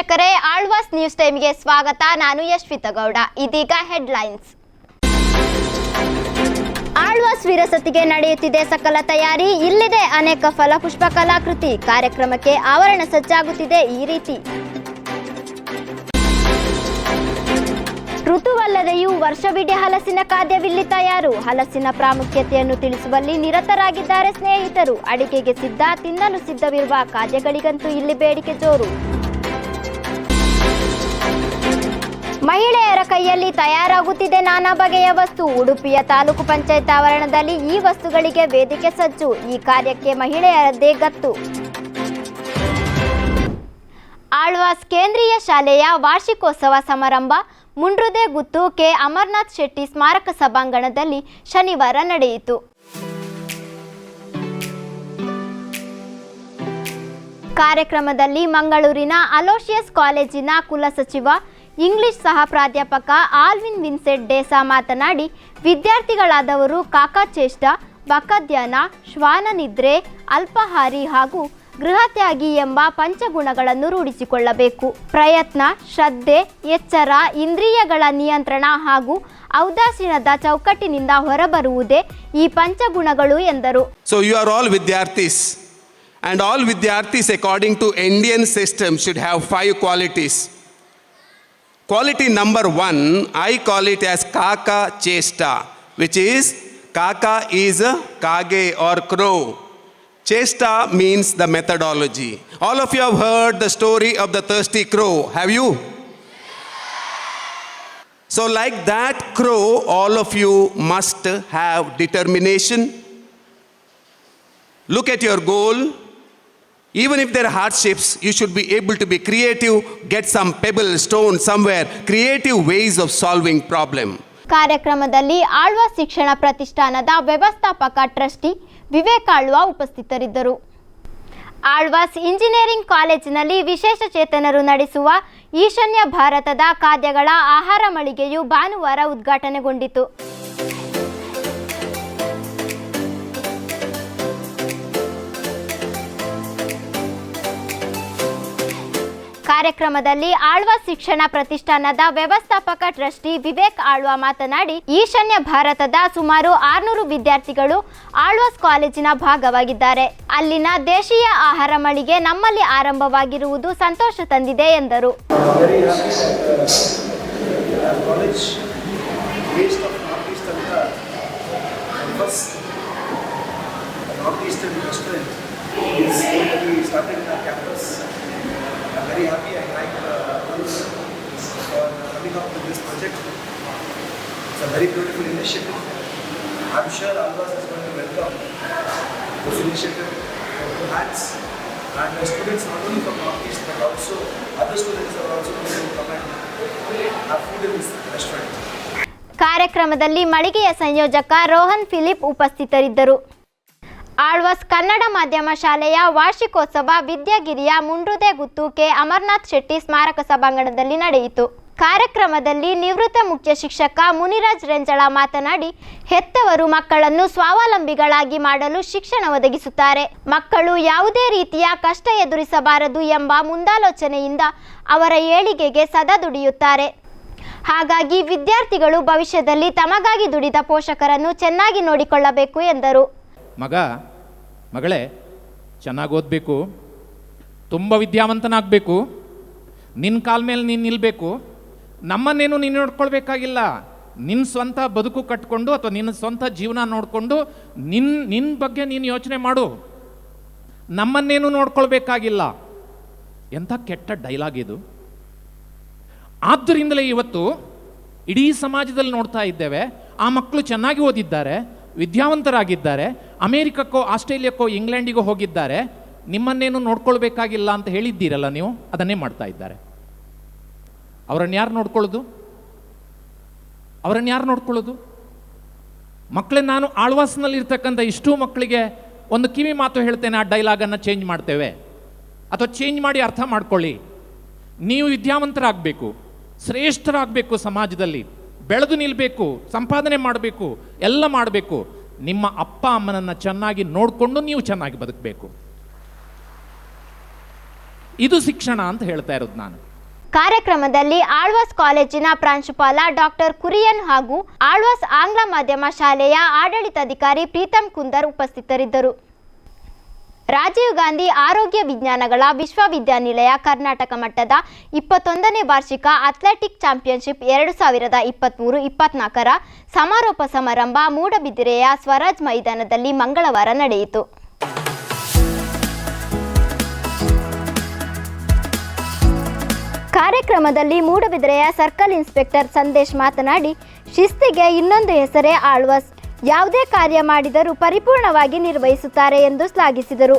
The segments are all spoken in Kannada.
ವೀಕ್ಷಕರೇ ಆಳ್ವಾಸ್ ನ್ಯೂಸ್ ಟೈಮ್ಗೆ ಸ್ವಾಗತ. ನಾನು ಯಶ್ವಿತ ಗೌಡ. ಇದೀಗ ಹೆಡ್ಲೈನ್ಸ್. ಆಳ್ವಾಸ್ ವಿರಸತಿಗೆ ನಡೆಯುತ್ತಿದೆ ಸಕಲ ತಯಾರಿ. ಇಲ್ಲಿದೆ ಅನೇಕ ಫಲಪುಷ್ಪ ಕಲಾಕೃತಿ. ಕಾರ್ಯಕ್ರಮಕ್ಕೆ ಆವರಣ ಸಜ್ಜಾಗುತ್ತಿದೆ ಈ ರೀತಿ. ಋತುವಲ್ಲದೆಯೂ ವರ್ಷವಿಡೀ ಹಲಸಿನ ಖಾದ್ಯವಿಲ್ಲಿ ತಯಾರು ಹಲಸಿನ ಪ್ರಾಮುಖ್ಯತೆಯನ್ನು ತಿಳಿಸುವಲ್ಲಿ ನಿರತರಾಗಿದ್ದಾರೆ ಸ್ನೇಹಿತರು. ಅಡಿಕೆಗೆ ಸಿದ್ಧ, ತಿನ್ನಲು ಸಿದ್ಧವಿರುವ ಖಾದ್ಯಗಳಿಗಂತೂ ಇಲ್ಲಿ ಬೇಡಿಕೆ ಜೋರು. ಮಹಿಳೆಯರ ಕೈಯಲ್ಲಿ ತಯಾರಾಗುತ್ತಿದೆ ನಾನಾ ಬಗೆಯ ವಸ್ತು. ಉಡುಪಿಯ ತಾಲೂಕು ಪಂಚಾಯತ್ ಆವರಣದಲ್ಲಿ ಈ ವಸ್ತುಗಳಿಗೆ ವೇದಿಕೆ ಸಜ್ಜು. ಈ ಕಾರ್ಯಕ್ಕೆ ಮಹಿಳೆಯರದ್ದೇ ಗತ್ತು. ಆಳ್ವಾಸ್ ಕೇಂದ್ರೀಯ ಶಾಲೆಯ ವಾರ್ಷಿಕೋತ್ಸವ ಸಮಾರಂಭ ಮುಂಡ್ರುದೆ ಗುತ್ತು ಕೆ. ಅಮರನಾಥ್ ಶೆಟ್ಟಿ ಸ್ಮಾರಕ ಸಭಾಂಗಣದಲ್ಲಿ ಶನಿವಾರ ನಡೆಯಿತು. ಕಾರ್ಯಕ್ರಮದಲ್ಲಿ ಮಂಗಳೂರಿನ ಅಲೋಶಿಯಸ್ ಕಾಲೇಜಿನ ಕುಲಸಚಿವ ಇಂಗ್ಲಿಷ್ ಸಹ ಪ್ರಾಧ್ಯಾಪಕ ಆಲ್ವಿನ್ ವಿನ್ಸೆಂಟ್ ಡೇಸಾ ಮಾತನಾಡಿ, ವಿದ್ಯಾರ್ಥಿಗಳಾದವರು ಕಾಕಾಚೇಷ್ಟ ಬಕಧ್ಯಾನ ಶ್ವಾನನಿದ್ರೆ, ಅಲ್ಪಾಹಾರಿ ಹಾಗೂ ಗೃಹತ್ಯಾಗಿ ಎಂಬ ಪಂಚಗುಣಗಳನ್ನು ರೂಢಿಸಿಕೊಳ್ಳಬೇಕು. ಪ್ರಯತ್ನ, ಶ್ರದ್ಧೆ, ಎಚ್ಚರ, ಇಂದ್ರಿಯಗಳ ನಿಯಂತ್ರಣ ಹಾಗೂ ಔದಾಸೀನದ ಚೌಕಟ್ಟಿನಿಂದ ಹೊರಬರುವುದೇ ಈ ಪಂಚಗುಣಗಳು ಎಂದರು. So you are all ವಿದ್ಯಾರ್ಥೀಸ್. And all ವಿದ್ಯಾರ್ಥಿಸ್ according to Indian system should have five qualities. Quality number one, I call it as Kaka Chesta, which is Kaka is a Kage or crow. Chesta means the methodology. All of you have heard the story of the thirsty crow, have you? So, like that crow, all of you must have determination, look at your goal. Even if there are hardships, you should be able to be creative, get some pebble, stone somewhere, creative ways of solving problem. ಕಾರ್ಯಕ್ರಮದಲ್ಲಿ ಆಳ್ವ ಶಿಕ್ಷಣ ಪ್ರತಿಷ್ಠಾನದ ವ್ಯವಸ್ಥಾಪಕ ಟ್ರಸ್ಟಿ ವಿವೇಕ್ ಆಳ್ವ ಉಪಸ್ಥಿತರಿದ್ದರು. ಆಳ್ವಾಸ್ ಇಂಜಿನಿಯರಿಂಗ್ ಕಾಲೇಜಿನಲ್ಲಿ ವಿಶೇಷ ಚೇತನರು ನಡೆಸುವ ಈಶಾನ್ಯ ಭಾರತದ ಖಾದ್ಯಗಳ ಆಹಾರ ಮಳಿಗೆಯು ಭಾನುವಾರ ಉದ್ಘಾಟನೆಗೊಂಡಿತು. ಕಾರ್ಯಕ್ರಮದಲ್ಲಿ ಆಳ್ವ ಶಿಕ್ಷಣ ಪ್ರತಿಷ್ಠಾನದ ವ್ಯವಸ್ಥಾಪಕ ಟ್ರಸ್ಟಿ ವಿವೇಕ್ ಆಳ್ವ ಮಾತನಾಡಿ, ಈಶಾನ್ಯ ಭಾರತದ ಸುಮಾರು ಆರ್ನೂರು ವಿದ್ಯಾರ್ಥಿಗಳು ಆಳ್ವಾಸ್ ಕಾಲೇಜಿನ ಭಾಗವಾಗಿದ್ದಾರೆ. ಅಲ್ಲಿನ ದೇಶೀಯ ಆಹಾರ ಮಳಿಗೆ ನಮ್ಮಲ್ಲಿ ಆರಂಭವಾಗಿರುವುದು ಸಂತೋಷ ತಂದಿದೆ ಎಂದರು. Northeastern is going to be coming up with this project. It's a very beautiful initiative. I'm sure Alvas is going to welcome this initiative to Hats. And the students not only from Northeast but also other students are also going to come and have food in this restaurant. ಕಾರ್ಯಕ್ರಮದಲ್ಲಿ ಮಳಿಗೆಯ ಸಂಯೋಜಕ ರೋಹನ್ ಫಿಲಿಪ್ ಉಪಸ್ಥಿತರಿದ್ದರು ಆಳ್ವಾಸ್ ಕನ್ನಡ ಮಾಧ್ಯಮ ಶಾಲೆಯ ವಾರ್ಷಿಕೋತ್ಸವ ವಿದ್ಯಾಗಿರಿಯ ಮುಂಡ್ರುದೆ ಗುತ್ತು ಕೆ ಅಮರ್ನಾಥ್ ಶೆಟ್ಟಿ ಸ್ಮಾರಕ ಸಭಾಂಗಣದಲ್ಲಿ ನಡೆಯಿತು ಕಾರ್ಯಕ್ರಮದಲ್ಲಿ ನಿವೃತ್ತ ಮುಖ್ಯ ಶಿಕ್ಷಕ ಮುನಿರಾಜ್ ರೆಂಜಳ ಮಾತನಾಡಿ, ಹೆತ್ತವರು ಮಕ್ಕಳನ್ನು ಸ್ವಾವಲಂಬಿಗಳಾಗಿ ಮಾಡಲು ಶಿಕ್ಷಣ ಒದಗಿಸುತ್ತಾರೆ. ಮಕ್ಕಳು ಯಾವುದೇ ರೀತಿಯ ಕಷ್ಟ ಎದುರಿಸಬಾರದು ಎಂಬ ಮುಂದಾಲೋಚನೆಯಿಂದ ಅವರ ಏಳಿಗೆಗೆ ಸದಾ ದುಡಿಯುತ್ತಾರೆ. ಹಾಗಾಗಿ ವಿದ್ಯಾರ್ಥಿಗಳು ಭವಿಷ್ಯದಲ್ಲಿ ತಮಗಾಗಿ ದುಡಿದ ಪೋಷಕರನ್ನು ಚೆನ್ನಾಗಿ ನೋಡಿಕೊಳ್ಳಬೇಕು ಎಂದರು. ಮಗ, ಮಗಳೇ, ಚೆನ್ನಾಗಿ ಓದಬೇಕು, ತುಂಬ ವಿದ್ಯಾವಂತನಾಗಬೇಕು ನಿನ್ನ ಕಾಲ ಮೇಲೆ ನೀನು ನಿಲ್ಲಬೇಕು ನಮ್ಮನ್ನೇನು ನೀನು ನೋಡ್ಕೊಳ್ಬೇಕಾಗಿಲ್ಲ? ನಿನ್ನ ಸ್ವಂತ ಬದುಕು ಕಟ್ಕೊಂಡು ಅಥವಾ ನಿನ್ನ ಸ್ವಂತ ಜೀವನ ನೋಡಿಕೊಂಡು ನಿನ್ನ ನಿನ್ನ ಬಗ್ಗೆ ನೀನು ಯೋಚನೆ ಮಾಡು. ನಮ್ಮನ್ನೇನು ನೋಡ್ಕೊಳ್ಬೇಕಾಗಿಲ್ಲ? ಎಂಥ ಕೆಟ್ಟ ಡೈಲಾಗ್ ಇದು. ಆದ್ದರಿಂದಲೇ ಇವತ್ತು ಇಡೀ ಸಮಾಜದಲ್ಲಿ ನೋಡ್ತಾ ಇದ್ದೇವೆ, ಆ ಮಕ್ಕಳು ಚೆನ್ನಾಗಿ ಓದಿದ್ದಾರೆ, ವಿದ್ಯಾವಂತರಾಗಿದ್ದಾರೆ, ಅಮೇರಿಕಕ್ಕೋ, ಆಸ್ಟ್ರೇಲಿಯಕ್ಕೋ, ಇಂಗ್ಲೆಂಡಿಗೋ ಹೋಗಿದ್ದಾರೆ. ನಿಮ್ಮನ್ನೇನು ನೋಡ್ಕೊಳ್ಬೇಕಾಗಿಲ್ಲ ಅಂತ ಹೇಳಿದ್ದೀರಲ್ಲ ನೀವು? ಅದನ್ನೇ ಮಾಡ್ತಾ ಇದ್ದಾರೆ. ಅವರನ್ನು ಯಾರು ನೋಡ್ಕೊಳ್ಳೋದು? ಅವರನ್ನು ಯಾರು ನೋಡ್ಕೊಳ್ಳೋದು? ಮಕ್ಕಳೇ, ನಾನು ಆಳ್ವಾಸ್ನಲ್ಲಿರ್ತಕ್ಕಂಥ ಇಷ್ಟೂ ಮಕ್ಕಳಿಗೆ ಒಂದು ಕಿವಿ ಮಾತು ಹೇಳ್ತೇನೆ, ಆ ಡೈಲಾಗನ್ನು ಚೇಂಜ್ ಮಾಡ್ತೇವೆ. ಅಥವಾ ಚೇಂಜ್ ಮಾಡಿ ಅರ್ಥ ಮಾಡ್ಕೊಳ್ಳಿ. ನೀವು ವಿದ್ಯಾವಂತರಾಗಬೇಕು, ಶ್ರೇಷ್ಠರಾಗಬೇಕು ಸಮಾಜದಲ್ಲಿ. ಬೆಳೆದು ನಿಲ್ಲಬೇಕು ಸಂಪಾದನೆ ಮಾಡಬೇಕು, ಎಲ್ಲ ಮಾಡಬೇಕು. ನಿಮ್ಮ ಅಪ್ಪ, ಅಮ್ಮನನ್ನು ಚೆನ್ನಾಗಿ ನೋಡಿಕೊಂಡು ನೀವು ಚೆನ್ನಾಗಿ ಬದುಕಬೇಕು. ಇದು ಶಿಕ್ಷಣ ಅಂತ ಹೇಳ್ತಾ ಇರೋದು ನಾನು. ಕಾರ್ಯಕ್ರಮದಲ್ಲಿ ಆಳ್ವಾಸ್ ಕಾಲೇಜಿನ ಪ್ರಾಂಶುಪಾಲ ಡಾಕ್ಟರ್ ಕುರಿಯನ್ ಹಾಗೂ ಆಳ್ವಾಸ್ ಆಂಗ್ಲ ಮಾಧ್ಯಮ ಶಾಲೆಯ ಆಡಳಿತಾಧಿಕಾರಿ ಪ್ರೀತಮ್ ಕುಂದರ್ ಉಪಸ್ಥಿತರಿದ್ದರು. ರಾಜೀವ್ ಗಾಂಧಿ ಆರೋಗ್ಯ ವಿಜ್ಞಾನಗಳ ವಿಶ್ವವಿದ್ಯಾನಿಲಯ ಕರ್ನಾಟಕ ಮಟ್ಟದ ಇಪ್ಪತ್ತೊಂದನೇ ವಾರ್ಷಿಕ ಅಥ್ಲೆಟಿಕ್ ಚಾಂಪಿಯನ್ಶಿಪ್ ಎರಡು ಸಾವಿರದ ಇಪ್ಪತ್ತ್ಮೂರು ಇಪ್ಪತ್ನಾಲ್ಕರ ಸಮಾರೋಪ ಸಮಾರಂಭ ಮೂಡಬಿದಿರೆಯ ಸ್ವರಾಜ್ ಮೈದಾನದಲ್ಲಿ ಮಂಗಳವಾರ ನಡೆಯಿತು. ಕಾರ್ಯಕ್ರಮದಲ್ಲಿ ಮೂಡಬಿದ್ರೆಯ ಸರ್ಕಲ್ ಇನ್ಸ್ಪೆಕ್ಟರ್ ಸಂದೇಶ್ ಮಾತನಾಡಿ, ಶಿಸ್ತಿಗೆ ಇನ್ನೊಂದು ಹೆಸರೇ ಆಳ್ವಾಸ್. ಯಾವುದೇ ಕಾರ್ಯ ಮಾಡಿದರೂ ಪರಿಪೂರ್ಣವಾಗಿ ನಿರ್ವಹಿಸುತ್ತಾರೆ ಎಂದು ಶ್ಲಾಘಿಸಿದರು.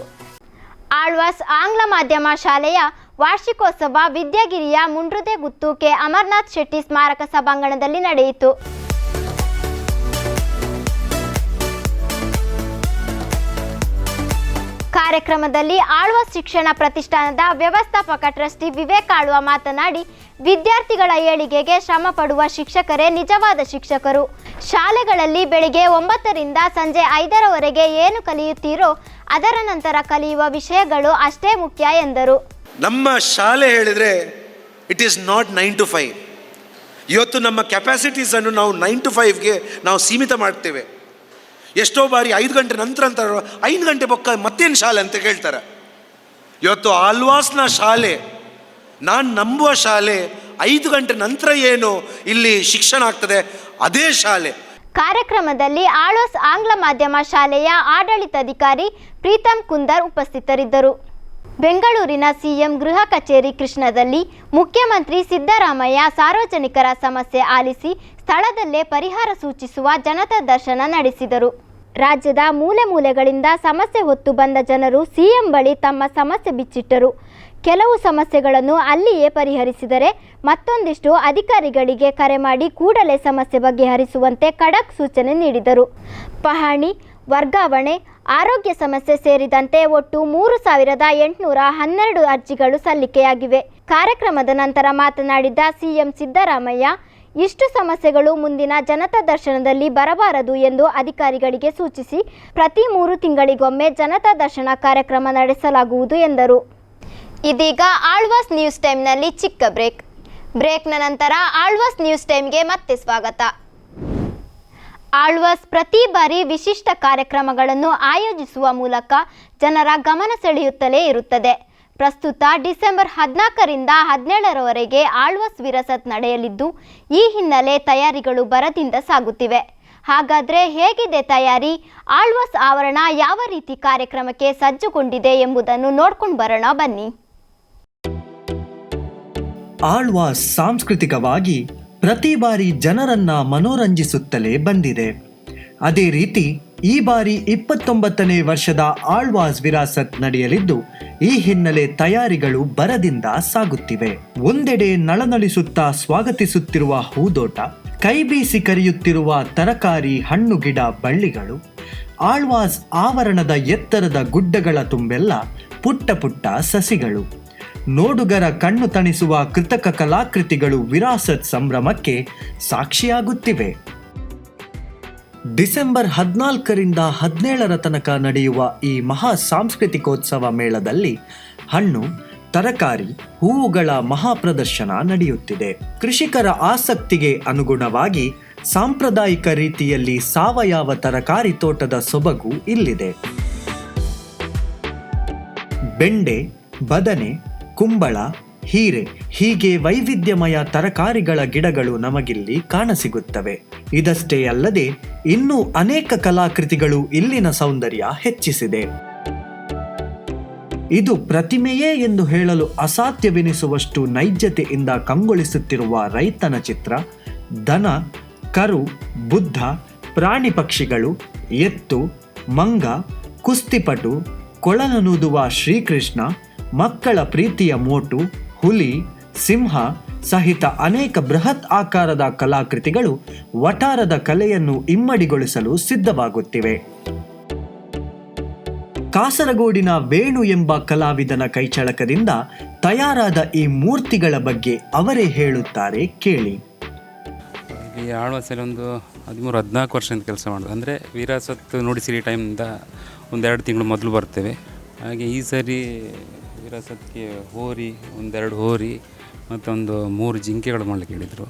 ಆಳ್ವಾಸ್ ಆಂಗ್ಲ ಮಾಧ್ಯಮ ಶಾಲೆಯ ವಾರ್ಷಿಕೋತ್ಸವ ವಿದ್ಯಾಗಿರಿಯ ಮುಂಡ್ರುದೆ ಗುತ್ತು ಕೆ. ಅಮರ್ನಾಥ್ ಶೆಟ್ಟಿ ಸ್ಮಾರಕ ಸಭಾಂಗಣದಲ್ಲಿ ನಡೆಯಿತು. ಕಾರ್ಯಕ್ರಮದಲ್ಲಿ ಆಳ್ವ ಶಿಕ್ಷಣ ಪ್ರತಿಷ್ಠಾನದ ವ್ಯವಸ್ಥಾಪಕ ಟ್ರಸ್ಟಿ ವಿವೇಕ್ ಆಳ್ವ ಮಾತನಾಡಿ, ವಿದ್ಯಾರ್ಥಿಗಳ ಏಳಿಗೆಗೆ ಶ್ರಮ ಪಡುವ ಶಿಕ್ಷಕರೇ ನಿಜವಾದ ಶಿಕ್ಷಕರು. ಶಾಲೆಗಳಲ್ಲಿ ಬೆಳಿಗ್ಗೆ ಒಂಬತ್ತರಿಂದ ಸಂಜೆ ಐದರವರೆಗೆ ಏನು ಕಲಿಯುತ್ತೀರೋ, ಅದರ ನಂತರ ಕಲಿಯುವ ವಿಷಯಗಳು ಅಷ್ಟೇ ಮುಖ್ಯ ಎಂದರು. ನಮ್ಮ ಶಾಲೆ ಹೇಳಿದರೆ it is not nine to five ಇವತ್ತು ನಮ್ಮ ಕೆಪಾಸಿಟೀಸನ್ನು ನಾವು ನೈನ್ ಟು ಫೈವ್ಗೆ ನಾವು ಸೀಮಿತ ಮಾಡ್ತೇವೆ. ಎಷ್ಟೋ ಬಾರಿ ಐದು ಗಂಟೆ ನಂತರ ಅಂತ ಐದು ಗಂಟೆ ಪಕ್ಕ ಮತ್ತೇನು ಶಾಲೆ ಅಂತ ಕೇಳ್ತಾರೆ. ಇವತ್ತು ಆಲ್ವಾಸ್ನ ಶಾಲೆ, ನಾನು ನಂಬುವ ಶಾಲೆ, ಐದು ಗಂಟೆ ನಂತರ ಏನು ಇಲ್ಲಿ ಶಿಕ್ಷಣ ಆಗ್ತದೆ, ಅದೇ ಶಾಲೆ. ಕಾರ್ಯಕ್ರಮದಲ್ಲಿ ಆಳ್ವಾಸ್ ಆಂಗ್ಲ ಮಾಧ್ಯಮ ಶಾಲೆಯ ಆಡಳಿತಾಧಿಕಾರಿ ಪ್ರೀತಮ್ ಕುಂದರ್ ಉಪಸ್ಥಿತರಿದ್ದರು. ಬೆಂಗಳೂರಿನ ಸಿಎಂ ಗೃಹ ಕಚೇರಿ ಕೃಷ್ಣದಲ್ಲಿ ಮುಖ್ಯಮಂತ್ರಿ ಸಿದ್ದರಾಮಯ್ಯ ಸಾರ್ವಜನಿಕರ ಸಮಸ್ಯೆ ಆಲಿಸಿ ಸ್ಥಳದಲ್ಲೇ ಪರಿಹಾರ ಸೂಚಿಸುವ ಜನತಾ ದರ್ಶನ ನಡೆಸಿದರು. ರಾಜ್ಯದ ಮೂಲೆ ಮೂಲೆಗಳಿಂದ ಸಮಸ್ಯೆ ಹೊತ್ತು ಬಂದ ಜನರು ಸಿಎಂ ಬಳಿ ತಮ್ಮ ಸಮಸ್ಯೆ ಬಿಚ್ಚಿಟ್ಟರು. ಕೆಲವು ಸಮಸ್ಯೆಗಳನ್ನು ಅಲ್ಲಿಯೇ ಪರಿಹರಿಸಿದರೆ ಮತ್ತೊಂದಿಷ್ಟು ಅಧಿಕಾರಿಗಳಿಗೆ ಕರೆ ಮಾಡಿ ಕೂಡಲೇ ಸಮಸ್ಯೆ ಬಗೆಹರಿಸುವಂತೆ ಖಡಕ್ ಸೂಚನೆ ನೀಡಿದರು. ಪಹಣಿ, ವರ್ಗಾವಣೆ ಆರೋಗ್ಯ ಸಮಸ್ಯೆ ಸೇರಿದಂತೆ ಒಟ್ಟು ಮೂರು ಸಾವಿರದ ಎಂಟುನೂರ ಹನ್ನೆರಡು ಅರ್ಜಿಗಳು ಸಲ್ಲಿಕೆಯಾಗಿವೆ. ಕಾರ್ಯಕ್ರಮದ ನಂತರ ಮಾತನಾಡಿದ ಸಿಎಂ ಸಿದ್ದರಾಮಯ್ಯ, ಇಷ್ಟು ಸಮಸ್ಯೆಗಳು ಮುಂದಿನ ಜನತಾ ದರ್ಶನದಲ್ಲಿ ಬರಬಾರದು ಎಂದು ಅಧಿಕಾರಿಗಳಿಗೆ ಸೂಚಿಸಿ ಪ್ರತಿ ಮೂರು ತಿಂಗಳಿಗೊಮ್ಮೆ ಜನತಾ ದರ್ಶನ ಕಾರ್ಯಕ್ರಮ ನಡೆಸಲಾಗುವುದು ಎಂದರು. ಇದೀಗ ಆಳ್ವಾಸ್ ನ್ಯೂಸ್ ಟೈಮ್ನಲ್ಲಿ ಚಿಕ್ಕ ಬ್ರೇಕ್. ಬ್ರೇಕ್ನ ನಂತರ ಆಳ್ವಾಸ್ ನ್ಯೂಸ್ ಟೈಮ್ಗೆ ಮತ್ತೆ ಸ್ವಾಗತ. ಆಳ್ವಾಸ್ ಪ್ರತಿ ಬಾರಿ ವಿಶಿಷ್ಟ ಕಾರ್ಯಕ್ರಮಗಳನ್ನು ಆಯೋಜಿಸುವ ಮೂಲಕ ಜನರ ಗಮನ ಸೆಳೆಯುತ್ತಲೇ ಇರುತ್ತದೆ. ಪ್ರಸ್ತುತ ಡಿಸೆಂಬರ್ ಹದಿನಾಲ್ಕರಿಂದ ಹದಿನೇಳರವರೆಗೆ ಆಳ್ವಾಸ್ ವಿರಸತ್ ನಡೆಯಲಿದ್ದು, ಈ ಹಿನ್ನೆಲೆ ತಯಾರಿಗಳು ಭರದಿಂದ ಸಾಗುತ್ತಿವೆ. ಹಾಗಾದರೆ ಹೇಗಿದೆ ತಯಾರಿ? ಆಳ್ವಾಸ್ ಆವರಣ ಯಾವ ರೀತಿ ಕಾರ್ಯಕ್ರಮಕ್ಕೆ ಸಜ್ಜುಗೊಂಡಿದೆ ಎಂಬುದನ್ನು ನೋಡ್ಕೊಂಡು ಬರೋಣ ಬನ್ನಿ. ಆಳ್ವಾಸ್ ಸಾಂಸ್ಕೃತಿಕವಾಗಿ ಪ್ರತಿ ಬಾರಿ ಜನರನ್ನ ಮನೋರಂಜಿಸುತ್ತಲೇ ಬಂದಿದೆ. ಅದೇ ರೀತಿ, ಈ ಬಾರಿ ಇಪ್ಪತ್ತೊಂಬತ್ತನೇ ವರ್ಷದ ಆಳ್ವಾಸ್ ವಿರಾಸತ್ ನಡೆಯಲಿದ್ದು, ಈ ಹಿನ್ನೆಲೆ ತಯಾರಿಗಳು ಬರದಿಂದ ಸಾಗುತ್ತಿವೆ. ಒಂದೆಡೆ ನಳನಳಿಸುತ್ತಾ ಸ್ವಾಗತಿಸುತ್ತಿರುವ ಹೂದೋಟ ಕೈಬೀಸಿ ಕರೆಯುತ್ತಿರುವ ತರಕಾರಿ ಹಣ್ಣು ಗಿಡ ಬಳ್ಳಿಗಳು, ಆಳ್ವಾಸ್ ಆವರಣದ ಎತ್ತರದ ಗುಡ್ಡಗಳ ತುಂಬೆಲ್ಲ ಪುಟ್ಟ ಪುಟ್ಟ ಸಸಿಗಳು. ನೋಡುಗರ ಕಣ್ಣು ತಣಿಸುವ ಕೃತಕ ಕಲಾಕೃತಿಗಳು ವಿರಾಸತ್ ಸಂಭ್ರಮಕ್ಕೆ ಸಾಕ್ಷಿಯಾಗುತ್ತಿವೆ. ಡಿಸೆಂಬರ್ ಹದಿನಾಲ್ಕರಿಂದ ಹದಿನೇಳರ ತನಕ ನಡೆಯುವ ಈ ಮಹಾ ಸಾಂಸ್ಕೃತಿಕೋತ್ಸವ ಮೇಳದಲ್ಲಿ ಹಣ್ಣು, ತರಕಾರಿ, ಹೂವುಗಳ ಮಹಾಪ್ರದರ್ಶನ ನಡೆಯುತ್ತಿದೆ. ಕೃಷಿಕರ ಆಸಕ್ತಿಗೆ ಅನುಗುಣವಾಗಿ ಸಾಂಪ್ರದಾಯಿಕ ರೀತಿಯಲ್ಲಿ ಸಾವಯವ ತರಕಾರಿ ತೋಟದ ಸೊಬಗು ಇಲ್ಲಿದೆ. ಬೆಂಡೆ, ಬದನೆ ಕುಂಬಳ, ಹೀರೆ ಹೀಗೆ ವೈವಿಧ್ಯಮಯ ತರಕಾರಿಗಳ ಗಿಡಗಳು ನಮಗಿಲ್ಲಿ ಕಾಣಸಿಗುತ್ತವೆ. ಇದಷ್ಟೇ ಅಲ್ಲದೆ ಇನ್ನೂ ಅನೇಕ ಕಲಾಕೃತಿಗಳು ಇಲ್ಲಿನ ಸೌಂದರ್ಯ ಹೆಚ್ಚಿಸಿದೆ. ಇದು ಪ್ರತಿಮೆಯೇ ಎಂದು ಹೇಳಲು ಅಸಾಧ್ಯವೆನಿಸುವಷ್ಟು ನೈಜತೆಯಿಂದ ಕಂಗೊಳಿಸುತ್ತಿರುವ ರೈತನ ಚಿತ್ರ. ದನ ಕರು, ಬುದ್ಧ, ಪ್ರಾಣಿ ಪಕ್ಷಿಗಳು, ಎತ್ತು, ಮಂಗ, ಕುಸ್ತಿಪಟು, ಕೊಳಲನೂದುವ ಶ್ರೀಕೃಷ್ಣ ಮಕ್ಕಳ ಪ್ರೀತಿಯ ಮೋಟು, ಹುಲಿ, ಸಿಂಹ ಸಹಿತ ಅನೇಕ ಬೃಹತ್ ಆಕಾರದ ಕಲಾಕೃತಿಗಳು ವಟಾರದ ಕಲೆಯನ್ನು ಇಮ್ಮಡಿಗೊಳಿಸಲು ಸಿದ್ಧವಾಗುತ್ತಿವೆ. ಕಾಸರಗೋಡಿನ ವೇಣು ಎಂಬ ಕಲಾವಿದನ ಕೈಚಳಕದಿಂದ ತಯಾರಾದ ಈ ಮೂರ್ತಿಗಳ ಬಗ್ಗೆ ಅವರೇ ಹೇಳುತ್ತಾರೆ ಕೇಳಿ. ಈ ಆಳ್ವಾಸಲ್ಲಿ ಒಂದು ಹದಿಮೂರು, ಹದಿನಾಲ್ಕು ವರ್ಷದಿಂದ ಕೆಲಸ ಮಾಡೋದು. ಅಂದರೆ ವೀರಾಸತ್ತು ನುಡಿಸಿರಿ ಟೈಮಿಂದ ಒಂದೆರಡು ತಿಂಗಳು ಮೊದಲು ಬರ್ತೇವೆ. ಹಾಗೆ ಈ ಸರಿ ವಿರಾಸತ್ಗೆ ಹೋರಿ, ಒಂದೆರಡು ಹೋರಿ ಮತ್ತೊಂದು ಮೂರು ಜಿಂಕೆಗಳು ಮಾಡಲಿಕ್ಕೆ ಹೇಳಿದರು.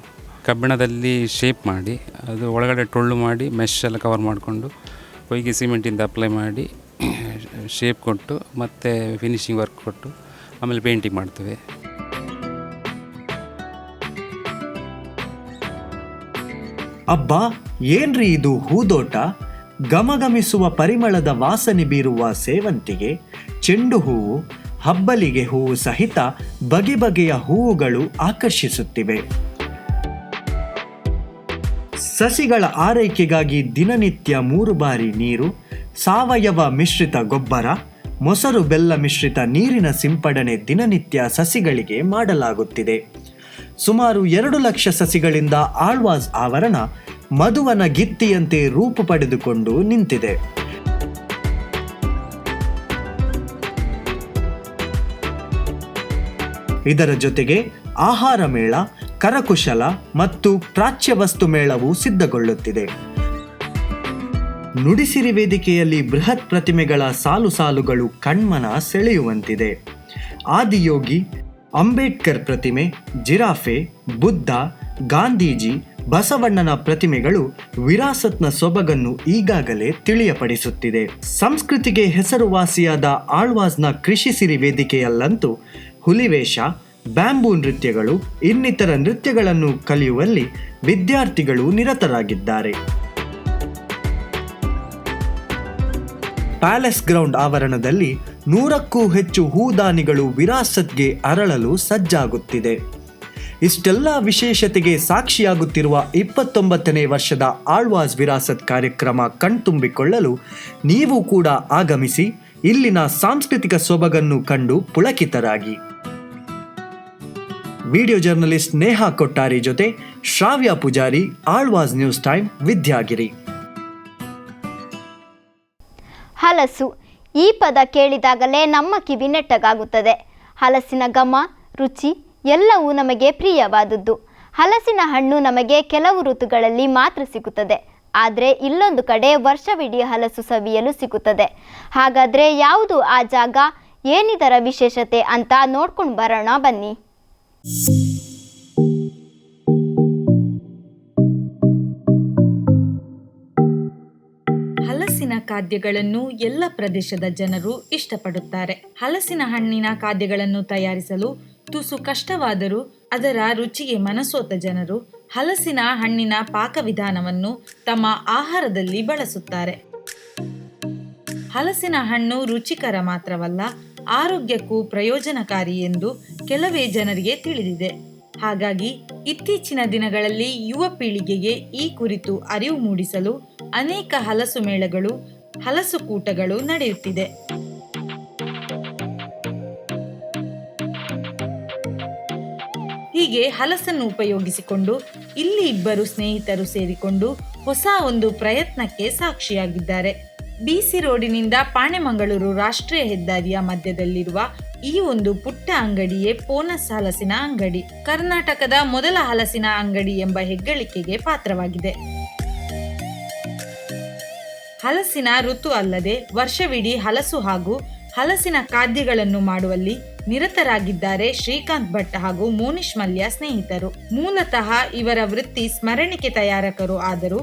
ಕಬ್ಬಿಣದಲ್ಲಿ ಶೇಪ್ ಮಾಡಿ, ಅದು ಒಳಗಡೆ ಟೊಳ್ಳು ಮಾಡಿ ಮೆಶ್ ಎಲ್ಲ ಕವರ್ ಮಾಡಿಕೊಂಡು ಹೊಯ್ಗೆ ಸಿಮೆಂಟಿಂದ ಅಪ್ಲೈ ಮಾಡಿ ಶೇಪ್ ಕೊಟ್ಟು ಮತ್ತು ಫಿನಿಶಿಂಗ್ ವರ್ಕ್ ಕೊಟ್ಟು ಆಮೇಲೆ ಪೇಂಟಿಂಗ್ ಮಾಡ್ತೇವೆ. ಅಬ್ಬಾ, ಏನ್ರಿ ಇದು ಹೂದೋಟ? ಗಮಗಮಿಸುವ ಪರಿಮಳದ ವಾಸನೆ ಬೀರುವ ಸೇವಂತಿಗೆ, ಚೆಂಡು ಹೂವು ಹಬ್ಬಲಿಗೆ ಹೂವು ಸಹಿತ ಬಗೆ ಬಗೆಯ ಹೂವುಗಳು ಆಕರ್ಷಿಸುತ್ತಿವೆ. ಸಸಿಗಳ ಆರೈಕೆಗಾಗಿ ದಿನನಿತ್ಯ ಮೂರು ಬಾರಿ ನೀರು, ಸಾವಯವ ಮಿಶ್ರಿತ ಗೊಬ್ಬರ, ಮೊಸರು ಬೆಲ್ಲ ಮಿಶ್ರಿತ ನೀರಿನ ಸಿಂಪಡಣೆ ದಿನನಿತ್ಯ ಸಸಿಗಳಿಗೆ ಮಾಡಲಾಗುತ್ತಿದೆ. ಸುಮಾರು ಎರಡು ಲಕ್ಷ ಸಸಿಗಳಿಂದ ಆಳ್ವಾಸ್ ಆವರಣ ಮಧುವನ ಗಿತ್ತಿಯಂತೆ ರೂಪು ಪಡೆದುಕೊಂಡು ನಿಂತಿದೆ. ಇದರ ಜೊತೆಗೆ ಆಹಾರ ಮೇಳ ಕರಕುಶಲ ಮತ್ತು ಪ್ರಾಚ್ಯ ವಸ್ತು ಮೇಳವು ಸಿದ್ಧಗೊಳ್ಳುತ್ತಿದೆ. ನುಡಿಸಿರಿ ವೇದಿಕೆಯಲ್ಲಿ ಬೃಹತ್ ಪ್ರತಿಮೆಗಳ ಸಾಲು ಸಾಲುಗಳು ಕಣ್ಮನ ಸೆಳೆಯುವಂತಿದೆ. ಆದಿಯೋಗಿ, ಅಂಬೇಡ್ಕರ್ ಪ್ರತಿಮೆ, ಜಿರಾಫೆ, ಬುದ್ಧ, ಗಾಂಧೀಜಿ, ಬಸವಣ್ಣನ ಪ್ರತಿಮೆಗಳು ವಿರಾಸತ್ನ ಸೊಬಗನ್ನು ಈಗಾಗಲೇ ತಿಳಿಯಪಡಿಸುತ್ತಿದೆ. ಸಂಸ್ಕೃತಿಗೆ ಹೆಸರುವಾಸಿಯಾದ ಆಳ್ವಾಸ್ನ ಕೃಷಿ ಸಿರಿ ವೇದಿಕೆಯಲ್ಲಂತೂ ಹುಲಿವೇಷ ಬ್ಯಾಂಬೂ ನೃತ್ಯಗಳು, ಇನ್ನಿತರ ನೃತ್ಯಗಳನ್ನು ಕಲಿಯುವಲ್ಲಿ ವಿದ್ಯಾರ್ಥಿಗಳು ನಿರತರಾಗಿದ್ದಾರೆ. ಪ್ಯಾಲೆಸ್ ಗ್ರೌಂಡ್ ಆವರಣದಲ್ಲಿ ನೂರಕ್ಕೂ ಹೆಚ್ಚು ಹೂದಾನಿಗಳು ವಿರಾಸತ್ಗೆ ಅರಳಲು ಸಜ್ಜಾಗುತ್ತಿದೆ. ಇಷ್ಟೆಲ್ಲ ವಿಶೇಷತೆಗೆ ಸಾಕ್ಷಿಯಾಗುತ್ತಿರುವ ಇಪ್ಪತ್ತೊಂಬತ್ತನೇ ವರ್ಷದ ಆಳ್ವಾಸ್ ವಿರಾಸತ್ ಕಾರ್ಯಕ್ರಮ ಕಣ್ತುಂಬಿಕೊಳ್ಳಲು ನೀವು ಕೂಡ ಆಗಮಿಸಿ, ಇಲ್ಲಿನ ಸಾಂಸ್ಕೃತಿಕ ಸೊಬಗನ್ನು ಕಂಡು ಪುಳಕಿತರಾಗಿ. ವಿಡಿಯೋ ಜರ್ನಲಿಸ್ಟ್ ನೇಹಾ ಕೊಟ್ಟಾರಿ ಜೊತೆ ಶ್ರಾವ್ಯ ಪೂಜಾರಿ ಆಳ್ವಾಸ್ ನ್ಯೂಸ್ ಟೈಮ್ ವಿದ್ಯಾಗಿರಿ. ಹಲಸು. ಈ ಪದ ಕೇಳಿದಾಗಲೇ ನಮ್ಮ ಕಿವಿ ನೆಟ್ಟಗಾಗುತ್ತದೆ. ಹಲಸಿನ ಘಮ, ರುಚಿ ಎಲ್ಲವೂ ನಮಗೆ ಪ್ರಿಯವಾದದ್ದು. ಹಲಸಿನ ಹಣ್ಣು ನಮಗೆ ಕೆಲವು ಋತುಗಳಲ್ಲಿ ಮಾತ್ರ ಸಿಗುತ್ತದೆ. ಆದರೆ ಇಲ್ಲೊಂದು ಕಡೆ ವರ್ಷವಿಡೀ ಹಲಸು ಸವಿಯಲು ಸಿಗುತ್ತದೆ. ಹಾಗಾದರೆ ಯಾವುದು ಆ ಜಾಗ? ಏನಿದರ ವಿಶೇಷತೆ ಅಂತ ನೋಡ್ಕೊಂಡು ಬರೋಣ ಬನ್ನಿ. ಹಲಸಿನ ಖಾದ್ಯಗಳನ್ನು ಎಲ್ಲ ಪ್ರದೇಶದ ಜನರು ಇಷ್ಟಪಡುತ್ತಾರೆ. ಹಲಸಿನ ಹಣ್ಣಿನ ಖಾದ್ಯಗಳನ್ನು ತಯಾರಿಸಲು ತುಸು ಕಷ್ಟವಾದರೂ ಅದರ ರುಚಿಗೆ ಮನಸೋತ ಜನರು ಹಲಸಿನ ಹಣ್ಣಿನ ಪಾಕವಿಧಾನವನ್ನು ತಮ್ಮ ಆಹಾರದಲ್ಲಿ ಬಳಸುತ್ತಾರೆ. ಹಲಸಿನ ಹಣ್ಣು ರುಚಿಕರ ಮಾತ್ರವಲ್ಲ ಆರೋಗ್ಯಕ್ಕೂ ಪ್ರಯೋಜನಕಾರಿ ಎಂದು ಕೆಲವೇ ಜನರಿಗೆ ತಿಳಿದಿದೆ. ಹಾಗಾಗಿ ಇತ್ತೀಚಿನ ದಿನಗಳಲ್ಲಿ ಯುವ ಪೀಳಿಗೆಗೆ ಈ ಕುರಿತು ಅರಿವು ಮೂಡಿಸಲು ಅನೇಕ ಹಲಸು ಮೇಳಗಳು, ಹಲಸು ಕೂಟಗಳು ನಡೆಯುತ್ತಿದೆ. ಹೀಗೆ ಹಲಸನ್ನು ಉಪಯೋಗಿಸಿಕೊಂಡು ಇಲ್ಲಿ ಇಬ್ಬರು ಸ್ನೇಹಿತರು ಸೇರಿಕೊಂಡು ಹೊಸ ಒಂದು ಪ್ರಯತ್ನಕ್ಕೆ ಸಾಕ್ಷಿಯಾಗಿದ್ದಾರೆ. ಬಿಸಿ ರೋಡಿನಿಂದ ಪಾಣೆಮಂಗಳೂರು ರಾಷ್ಟ್ರೀಯ ಹೆದ್ದಾರಿಯ ಮಧ್ಯದಲ್ಲಿರುವ ಈ ಒಂದು ಪುಟ್ಟ ಅಂಗಡಿಯೇ ಪೋನಸ್ ಹಲಸಿನ ಅಂಗಡಿ. ಕರ್ನಾಟಕದ ಮೊದಲ ಹಲಸಿನ ಅಂಗಡಿ ಎಂಬ ಹೆಗ್ಗಳಿಕೆಗೆ ಪಾತ್ರವಾಗಿದೆ. ಹಲಸಿನ ಋತು ಅಲ್ಲದೆ ವರ್ಷವಿಡೀ ಹಲಸು ಹಾಗೂ ಹಲಸಿನ ಖಾದ್ಯಗಳನ್ನು ಮಾಡುವಲ್ಲಿ ನಿರತರಾಗಿದ್ದಾರೆ ಶ್ರೀಕಾಂತ್ ಭಟ್ ಹಾಗೂ ಮೋನಿಶ್ ಮಲ್ಯ ಸ್ನೇಹಿತರು. ಮೂಲತಃ ಇವರ ವೃತ್ತಿ ಸ್ಮರಣಿಕೆ ತಯಾರಕರು ಆದರೂ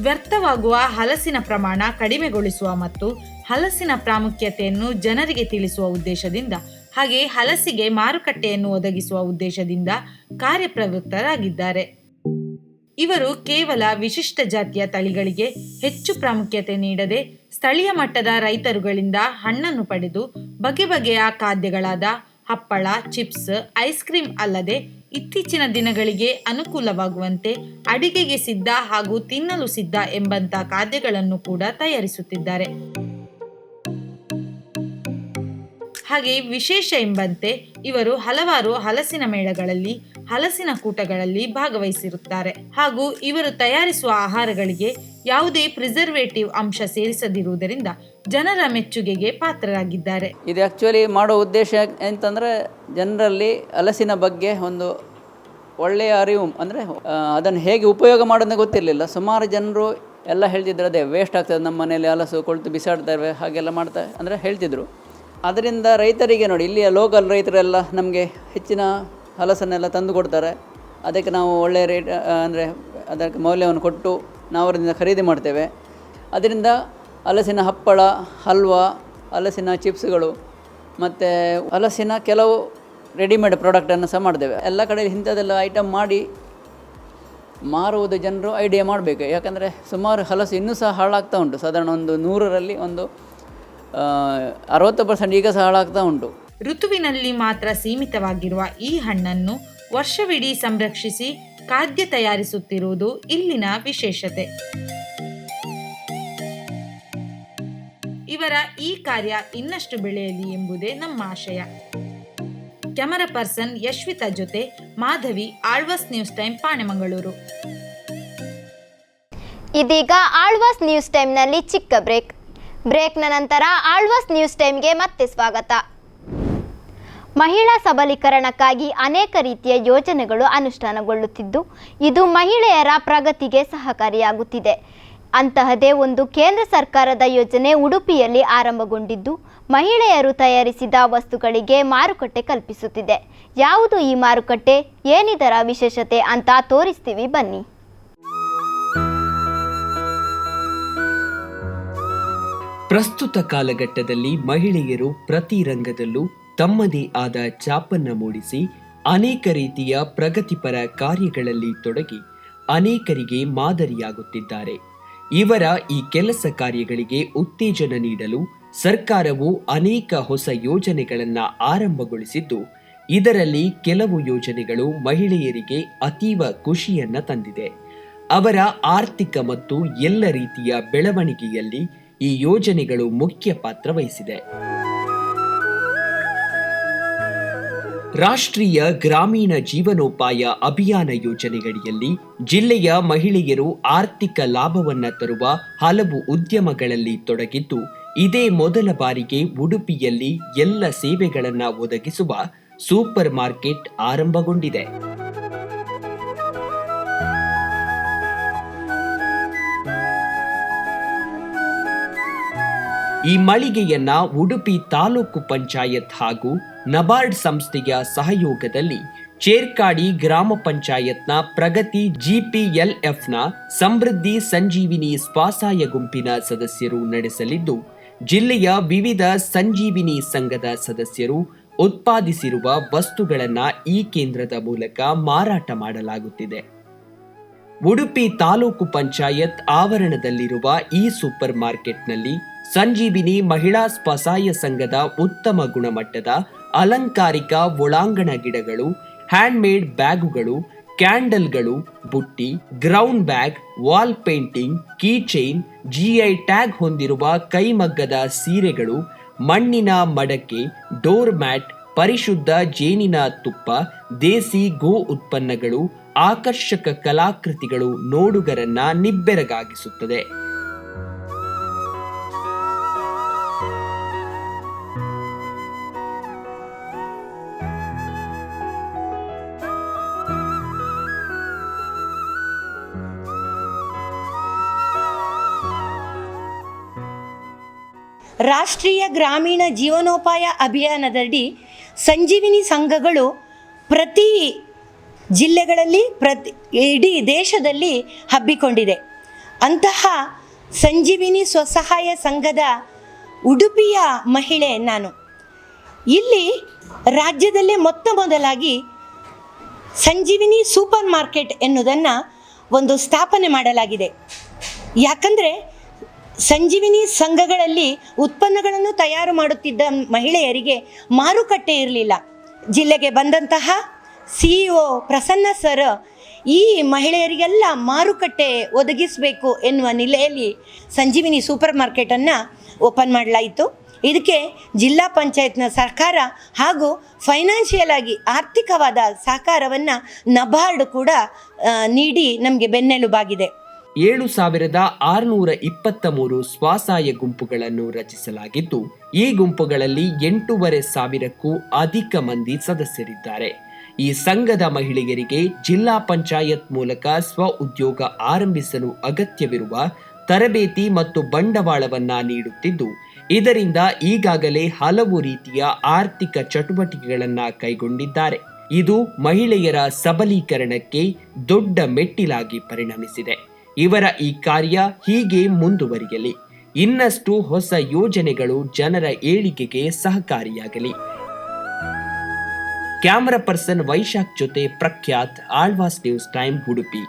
ವ್ಯರ್ಥವಾಗುವ ಹಲಸಿನ ಪ್ರಮಾಣ ಕಡಿಮೆಗೊಳಿಸುವ ಮತ್ತು ಹಲಸಿನ ಪ್ರಾಮುಖ್ಯತೆಯನ್ನು ಜನರಿಗೆ ತಿಳಿಸುವ ಉದ್ದೇಶದಿಂದ, ಹಾಗೆ ಹಲಸಿಗೆ ಮಾರುಕಟ್ಟೆಯನ್ನು ಒದಗಿಸುವ ಉದ್ದೇಶದಿಂದ ಕಾರ್ಯಪ್ರವೃತ್ತರಾಗಿದ್ದಾರೆ. ಇವರು ಕೇವಲ ವಿಶಿಷ್ಟ ಜಾತಿಯ ತಳಿಗಳಿಗೆ ಹೆಚ್ಚು ಪ್ರಾಮುಖ್ಯತೆ ನೀಡದೆ, ಸ್ಥಳೀಯ ಮಟ್ಟದ ರೈತರುಗಳಿಂದ ಹಣ್ಣನ್ನು ಪಡೆದು ಬಗೆ ಬಗೆಯ ಖಾದ್ಯಗಳಾದ ಹಪ್ಪಳ, ಚಿಪ್ಸ್, ಐಸ್ ಕ್ರೀಮ್ ಅಲ್ಲದೆ ಇತ್ತೀಚಿನ ದಿನಗಳಿಗೆ ಅನುಕೂಲವಾಗುವಂತೆ ಅಡಿಗೆಗೆ ಸಿದ್ಧ ಹಾಗೂ ತಿನ್ನಲು ಸಿದ್ಧ ಎಂಬಂತ ಖಾದ್ಯಗಳನ್ನು ಕೂಡ ತಯಾರಿಸುತ್ತಿದ್ದಾರೆ. ಹಾಗೆ ವಿಶೇಷ ಎಂಬಂತೆ ಇವರು ಹಲವಾರು ಹಲಸಿನ ಮೇಳಗಳಲ್ಲಿ, ಹಲಸಿನ ಕೂಟಗಳಲ್ಲಿ ಭಾಗವಹಿಸಿರುತ್ತಾರೆ. ಹಾಗೂ ಇವರು ತಯಾರಿಸುವ ಆಹಾರಗಳಿಗೆ ಯಾವುದೇ ಪ್ರಿಸರ್ವೇಟಿವ್ ಅಂಶ ಸೇರಿಸದಿರುವುದರಿಂದ ಜನರ ಮೆಚ್ಚುಗೆಗೆ ಪಾತ್ರರಾಗಿದ್ದಾರೆ. ಇದು ಆ್ಯಕ್ಚುಲಿ ಮಾಡೋ ಉದ್ದೇಶ ಎಂತಂದರೆ ಜನರಲ್ಲಿ ಹಲಸಿನ ಬಗ್ಗೆ ಒಂದು ಒಳ್ಳೆಯ ಅರಿವು, ಅಂದರೆ ಅದನ್ನು ಹೇಗೆ ಉಪಯೋಗ ಮಾಡೋದನ್ನ ಗೊತ್ತಿರಲಿಲ್ಲ. ಸುಮಾರು ಜನರು ಎಲ್ಲ ಹೇಳ್ತಿದ್ರು, ಅದೇ ವೇಸ್ಟ್ ಆಗ್ತದೆ ನಮ್ಮ ಮನೇಲಿ ಹಲಸು ಕೊಳ್ತು ಬಿಸಾಡ್ತಾರೆ ಹಾಗೆಲ್ಲ ಮಾಡ್ತಾ, ಅಂದರೆ ಹೇಳ್ತಿದ್ರು. ಅದರಿಂದ ರೈತರಿಗೆ ನೋಡಿ, ಇಲ್ಲಿಯ ಲೋಕಲ್ ರೈತರೆಲ್ಲ ನಮಗೆ ಹೆಚ್ಚಿನ ಹಲಸನ್ನೆಲ್ಲ ತಂದು ಕೊಡ್ತಾರೆ. ಅದಕ್ಕೆ ನಾವು ಒಳ್ಳೆಯ ರೇಟ್ ಅಂದರೆ, ಅದಕ್ಕೆ ಮೌಲ್ಯವನ್ನು ಕೊಟ್ಟು ನಾವು ಅವರಿಂದ ಖರೀದಿ ಮಾಡ್ತೇವೆ. ಅದರಿಂದ ಹಲಸಿನ ಹಪ್ಪಳ, ಹಲ್ವಾ, ಹಲಸಿನ ಚಿಪ್ಸ್ಗಳು ಮತ್ತು ಹಲಸಿನ ಕೆಲವು ರೆಡಿಮೇಡ್ ಪ್ರಾಡಕ್ಟನ್ನು ಸಹ ಮಾಡಿದ್ದೇವೆ ಎಲ್ಲ ಕಡೆ ಇಂಥದ್ದೆಲ್ಲ ಐಟಮ್ ಮಾಡಿ ಮಾರುವುದು ಜನರು ಐಡಿಯಾ ಮಾಡಬೇಕು. ಯಾಕಂದರೆ ಸುಮಾರು ಹಲಸು ಇನ್ನೂ ಸಹ ಹಾಳಾಗ್ತಾ ಉಂಟು. ಸಾಧಾರಣ ಒಂದು ನೂರರಲ್ಲಿ ಒಂದು ಅರವತ್ತು ಪರ್ಸೆಂಟ್ ಈಗ ಸಹ ಹಾಳಾಗ್ತಾ ಉಂಟು. ಋತುವಿನಲ್ಲಿ ಮಾತ್ರ ಸೀಮಿತವಾಗಿರುವ ಈ ಹಣ್ಣನ್ನು ವರ್ಷವಿಡೀ ಸಂರಕ್ಷಿಸಿ ಖಾದ್ಯ ತಯಾರಿಸುತ್ತಿರುವುದು ಇಲ್ಲಿನ ವಿಶೇಷತೆ. ಈ ಕಾರ್ಯ ಇನ್ನಷ್ಟು ಬೆಳೆಯಲಿ ಎಂಬುದೇ ನಮ್ಮ ಆಶಯ. ಕ್ಯಾಮರಾ ಪರ್ಸನ್ ಯಶ್ವಿತಾ ಜೊತೆ ಮಾಧವಿ, ಆಳ್ವಾಸ್ ನ್ಯೂಸ್ ಟೈಮ್, ಪಾಣೆಮಂಗಳೂರು. ಇದೀಗ ಆಳ್ವಾಸ್ ನ್ಯೂಸ್ ಟೈಮ್ನಲ್ಲಿ ಚಿಕ್ಕ ಬ್ರೇಕ್. ಬ್ರೇಕ್ನ ನಂತರ ಆಳ್ವಾಸ್ ನ್ಯೂಸ್ ಟೈಮ್ಗೆ ಮತ್ತೆ ಸ್ವಾಗತ. ಮಹಿಳಾ ಸಬಲೀಕರಣಕ್ಕಾಗಿ ಅನೇಕ ರೀತಿಯ ಯೋಜನೆಗಳು ಅನುಷ್ಠಾನಗೊಳ್ಳುತ್ತಿದ್ದು, ಇದು ಮಹಿಳೆಯರ ಪ್ರಗತಿಗೆ ಸಹಕಾರಿಯಾಗುತ್ತಿದೆ. ಅಂತಹದೇ ಒಂದು ಕೇಂದ್ರ ಸರ್ಕಾರದ ಯೋಜನೆ ಉಡುಪಿಯಲ್ಲಿ ಆರಂಭಗೊಂಡಿದ್ದು, ಮಹಿಳೆಯರು ತಯಾರಿಸಿದ ವಸ್ತುಗಳಿಗೆ ಮಾರುಕಟ್ಟೆ ಕಲ್ಪಿಸುತ್ತಿದೆ. ಯಾವುದು ಈ ಮಾರುಕಟ್ಟೆ? ಏನಿದರ ವಿಶೇಷತೆ ಅಂತ ತೋರಿಸ್ತೀವಿ, ಬನ್ನಿ. ಪ್ರಸ್ತುತ ಕಾಲಘಟ್ಟದಲ್ಲಿ ಮಹಿಳೆಯರು ಪ್ರತಿ ರಂಗದಲ್ಲೂ ತಮ್ಮದೇ ಆದ ಚಾಪನ್ನ ಮೂಡಿಸಿ, ಅನೇಕ ರೀತಿಯ ಪ್ರಗತಿಪರ ಕಾರ್ಯಗಳಲ್ಲಿ ತೊಡಗಿ, ಅನೇಕರಿಗೆ ಮಾದರಿಯಾಗುತ್ತಿದ್ದಾರೆ. ಇವರ ಈ ಕೆಲಸ ಕಾರ್ಯಗಳಿಗೆ ಉತ್ತೇಜನ ನೀಡಲು ಸರ್ಕಾರವು ಅನೇಕ ಹೊಸ ಯೋಜನೆಗಳನ್ನು ಆರಂಭಗೊಳಿಸಿದ್ದು, ಇದರಲ್ಲಿ ಕೆಲವು ಯೋಜನೆಗಳು ಮಹಿಳೆಯರಿಗೆ ಅತೀವ ಖುಷಿಯನ್ನ ತಂದಿದೆ. ಅವರ ಆರ್ಥಿಕ ಮತ್ತು ಎಲ್ಲ ರೀತಿಯ ಬೆಳವಣಿಗೆಯಲ್ಲಿ ಈ ಯೋಜನೆಗಳು ಮುಖ್ಯ ಪಾತ್ರ ವಹಿಸಿದೆ. ರಾಷ್ಟ್ರೀಯ ಗ್ರಾಮೀಣ ಜೀವನೋಪಾಯ ಅಭಿಯಾನ ಯೋಜನೆಗಡಿಯಲ್ಲಿ ಜಿಲ್ಲೆಯ ಮಹಿಳೆಯರು ಆರ್ಥಿಕ ಲಾಭವನ್ನ ತರುವ ಹಲವು ಉದ್ಯಮಗಳಲ್ಲಿ ತೊಡಗಿದ್ದು, ಇದೇ ಮೊದಲ ಬಾರಿಗೆ ಉಡುಪಿಯಲ್ಲಿ ಎಲ್ಲ ಸೇವೆಗಳನ್ನು ಒದಗಿಸುವ ಸೂಪರ್ ಮಾರ್ಕೆಟ್ ಆರಂಭಗೊಂಡಿದೆ. ಈ ಮಳಿಗೆಯನ್ನ ಉಡುಪಿ ತಾಲೂಕು ಪಂಚಾಯತ್ ಹಾಗೂ ನಬಾರ್ಡ್ ಸಂಸ್ಥೆಯ ಸಹಯೋಗದಲ್ಲಿ ಚೇರ್ಕಾಡಿ ಗ್ರಾಮ ಪಂಚಾಯತ್ನ ಪ್ರಗತಿ ಜಿಪಿಎಲ್ಎಫ್ನ ಸಮೃದ್ಧಿ ಸಂಜೀವಿನಿ ಸ್ವಸಹಾಯ ಗುಂಪಿನ ಸದಸ್ಯರು ನಡೆಸಲಿದ್ದು, ಜಿಲ್ಲೆಯ ವಿವಿಧ ಸಂಜೀವಿನಿ ಸಂಘದ ಸದಸ್ಯರು ಉತ್ಪಾದಿಸಿರುವ ವಸ್ತುಗಳನ್ನು ಈ ಕೇಂದ್ರದ ಮೂಲಕ ಮಾರಾಟ ಮಾಡಲಾಗುತ್ತಿದೆ. ಉಡುಪಿ ತಾಲೂಕು ಪಂಚಾಯತ್ ಆವರಣದಲ್ಲಿರುವ ಈ ಸೂಪರ್ ಮಾರ್ಕೆಟ್ನಲ್ಲಿ ಸಂಜೀವಿನಿ ಮಹಿಳಾ ಸ್ವಸಹಾಯ ಸಂಘದ ಉತ್ತಮ ಗುಣಮಟ್ಟದ ಅಲಂಕಾರಿಕ ಒಳಾಂಗಣ ಗಿಡಗಳು, ಹ್ಯಾಂಡ್ಮೇಡ್ ಬ್ಯಾಗುಗಳು, ಕ್ಯಾಂಡಲ್ಗಳು, ಬುಟ್ಟಿ, ground bag, wall painting, key chain GI tag ಹೊಂದಿರುವ ಕೈಮಗ್ಗದ ಸೀರೆಗಳು, ಮಣ್ಣಿನ ಮಡಕೆ, ಡೋರ್ ಮ್ಯಾಟ್, ಪರಿಶುದ್ಧ ಜೇನಿನ ತುಪ್ಪ, ದೇಸಿ ಗೋ ಉತ್ಪನ್ನಗಳು, ಆಕರ್ಷಕ ಕಲಾಕೃತಿಗಳು ನೋಡುಗರನ್ನ ನಿಬ್ಬೆರಗಾಗಿಸುತ್ತದೆ. ರಾಷ್ಟ್ರೀಯ ಗ್ರಾಮೀಣ ಜೀವನೋಪಾಯ ಅಭಿಯಾನದಡಿ ಸಂಜೀವಿನಿ ಸಂಘಗಳು ಪ್ರತಿ ಜಿಲ್ಲೆಗಳಲ್ಲಿ, ಪ್ರತಿ ಇಡೀ ದೇಶದಲ್ಲಿ ಹಬ್ಬಿಕೊಂಡಿದೆ. ಅಂತಹ ಸಂಜೀವಿನಿ ಸ್ವಸಹಾಯ ಸಂಘದ ಉಡುಪಿಯ ಮಹಿಳೆ ನಾನು. ಇಲ್ಲಿ ರಾಜ್ಯದಲ್ಲೇ ಮೊತ್ತ ಮೊದಲಾಗಿ ಸಂಜೀವಿನಿ ಸೂಪರ್ ಮಾರ್ಕೆಟ್ ಎನ್ನುವುದನ್ನು ಒಂದು ಸ್ಥಾಪನೆ ಮಾಡಲಾಗಿದೆ. ಯಾಕಂದರೆ ಸಂಜೀವಿನಿ ಸಂಘಗಳಲ್ಲಿ ಉತ್ಪನ್ನಗಳನ್ನು ತಯಾರು ಮಾಡುತ್ತಿದ್ದ ಮಹಿಳೆಯರಿಗೆ ಮಾರುಕಟ್ಟೆ ಇರಲಿಲ್ಲ. ಜಿಲ್ಲೆಗೆ ಬಂದಂತಹ ಸಿ ಪ್ರಸನ್ನ ಸರ್, ಈ ಮಹಿಳೆಯರಿಗೆಲ್ಲ ಮಾರುಕಟ್ಟೆ ಒದಗಿಸಬೇಕು ಎನ್ನುವ ನೆಲೆಯಲ್ಲಿ ಸಂಜೀವಿನಿ ಸೂಪರ್ ಮಾರ್ಕೆಟನ್ನು ಓಪನ್ ಮಾಡಲಾಯಿತು. ಇದಕ್ಕೆ ಜಿಲ್ಲಾ ಪಂಚಾಯತ್ನ ಸರ್ಕಾರ ಹಾಗೂ ಫೈನಾನ್ಷಿಯಲ್ ಆಗಿ ಆರ್ಥಿಕವಾದ ಸಹಕಾರವನ್ನು ನಬಾರ್ಡ್ ಕೂಡ ನೀಡಿ ನಮಗೆ ಬೆನ್ನೆಲುಬಾಗಿದೆ. ಏಳು ಸಾವಿರದ ಆರುನೂರ ಇಪ್ಪತ್ತ ಮೂರು ಸ್ವಸಹಾಯ ಗುಂಪುಗಳನ್ನು ರಚಿಸಲಾಗಿದ್ದು, ಈ ಗುಂಪುಗಳಲ್ಲಿ ಎಂಟೂವರೆ ಸಾವಿರಕ್ಕೂ ಅಧಿಕ ಮಂದಿ ಸದಸ್ಯರಿದ್ದಾರೆ. ಈ ಸಂಘದ ಮಹಿಳೆಯರಿಗೆ ಜಿಲ್ಲಾ ಪಂಚಾಯತ್ ಮೂಲಕ ಸ್ವ ಉದ್ಯೋಗ ಆರಂಭಿಸಲು ಅಗತ್ಯವಿರುವ ತರಬೇತಿ ಮತ್ತು ಬಂಡವಾಳವನ್ನ ನೀಡುತ್ತಿದ್ದು, ಇದರಿಂದ ಈಗಾಗಲೇ ಹಲವು ರೀತಿಯ ಆರ್ಥಿಕ ಚಟುವಟಿಕೆಗಳನ್ನು ಕೈಗೊಂಡಿದ್ದಾರೆ. ಇದು ಮಹಿಳೆಯರ ಸಬಲೀಕರಣಕ್ಕೆ ದೊಡ್ಡ ಮೆಟ್ಟಿಲಾಗಿ ಪರಿಣಮಿಸಿದೆ. ಇವರ ಈ ಕಾರ್ಯ ಹೀಗೆ ಮುಂದುವರಿಯಲಿ. ಇನ್ನಷ್ಟು ಹೊಸ ಯೋಜನೆಗಳು ಜನರ ಏಳಿಗೆಗೆ ಸಹಕಾರಿಯಾಗಲಿ. ಕ್ಯಾಮರಾ ಪರ್ಸನ್ ವೈಶಾಖ್ ಜೊತೆ ಪ್ರಖ್ಯಾತ್, ಆಳ್ವಾಸ್ ನ್ಯೂಸ್ ಟೈಮ್, ಉಡುಪಿ.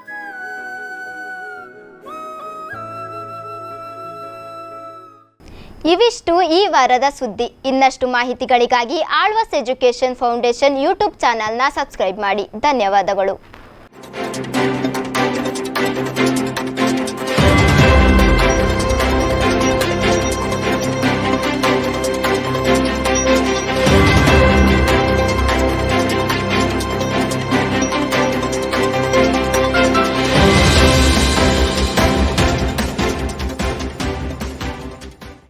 ಇವಿಷ್ಟು ಈ ವಾರದ ಸುದ್ದಿ. ಇನ್ನಷ್ಟು ಮಾಹಿತಿಗಳಿಗಾಗಿ ಆಳ್ವಾಸ್ ಎಜುಕೇಷನ್ ಫೌಂಡೇಶನ್ ಯೂಟ್ಯೂಬ್ ಚಾನಲ್ನ ಸಬ್ಸ್ಕ್ರೈಬ್ ಮಾಡಿ. ಧನ್ಯವಾದಗಳು.